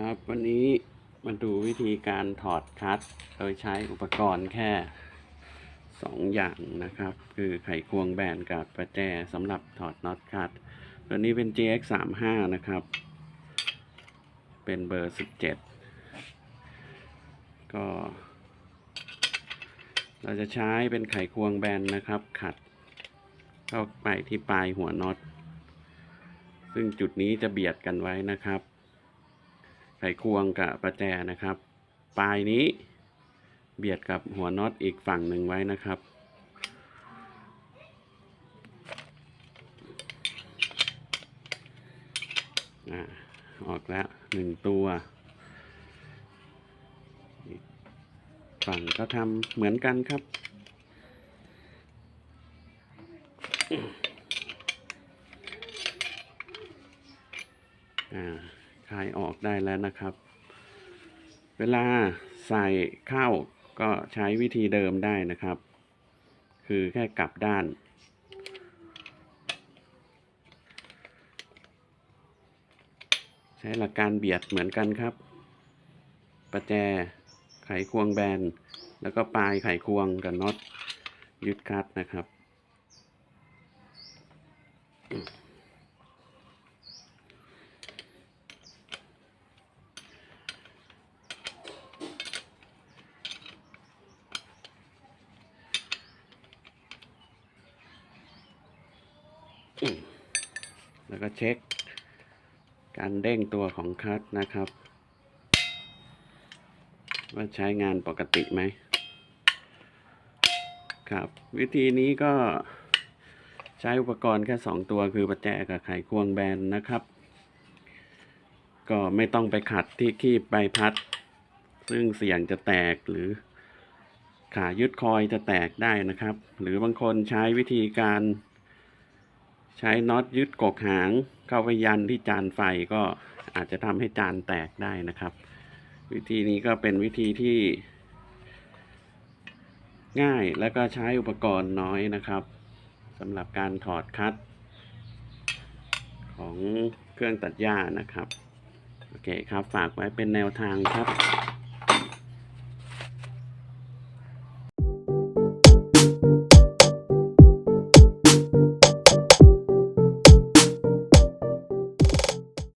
ครับวันนี้มาดูวิธีการถอดคัตโดยใช้อุปกรณ์แค่สองอย่างนะครับ คือไขควงแบนกับประแจสำหรับถอดน็อตคัตตัวนี้เป็น GX 3 5 นะครับ เป็นเบอร์ 17 ก็ เราจะใช้เป็นไขควงแบนนะครับ ขัด เข้าไปที่ปลายหัวน็อตซึ่งจุดนี้จะเบียดกันไว้นะครับ ไขควงกับประแจนะครับ ปลายนี้เบียดกับหัวน็อตอีกฝั่งหนึ่งไว้นะครับอ่าออกแล้วหนึ่งตัวฝั่งก็ทำเหมือนกันครับ อ่า คลายออกได้แล้วนะครับ เวลาใส่เข้าก็ใช้วิธีเดิมได้นะครับ คือแค่กลับด้านใช้หลักการเบียดเหมือนกันครับ ประแจไขควงแบน แล้วก็ปลายไขควงกับน็อตยึดคัดนะครับ แล้วก็เช็ค การเด้งตัวของคัตนะครับ ว่าใช้งานปกติไหมครับ วิธีนี้ก็ใช้อุปกรณ์แค่ 2 ตัวคือประแจกับไขควงแบนนะครับ ก็ไม่ต้องไปขัดที่คีบใบพัด ซึ่งเสี่ยงจะแตกหรือขายึดคอยจะแตกได้นะครับ หรือบางคนใช้วิธีการ ช้น็อตยึดกกหางเข้าไปยันที่จานไฟก็อาจจะทำให้จานแตกได้นะครับ วิธีนี้ก็เป็นวิธีที่ ง่ายและก็ใช้อุปกรณ์น้อยนะครับสำหรับการถอดคัตของเครื่องตัดหญ้านะครับ โอเคครับฝากไว้เป็นแนวทางครับ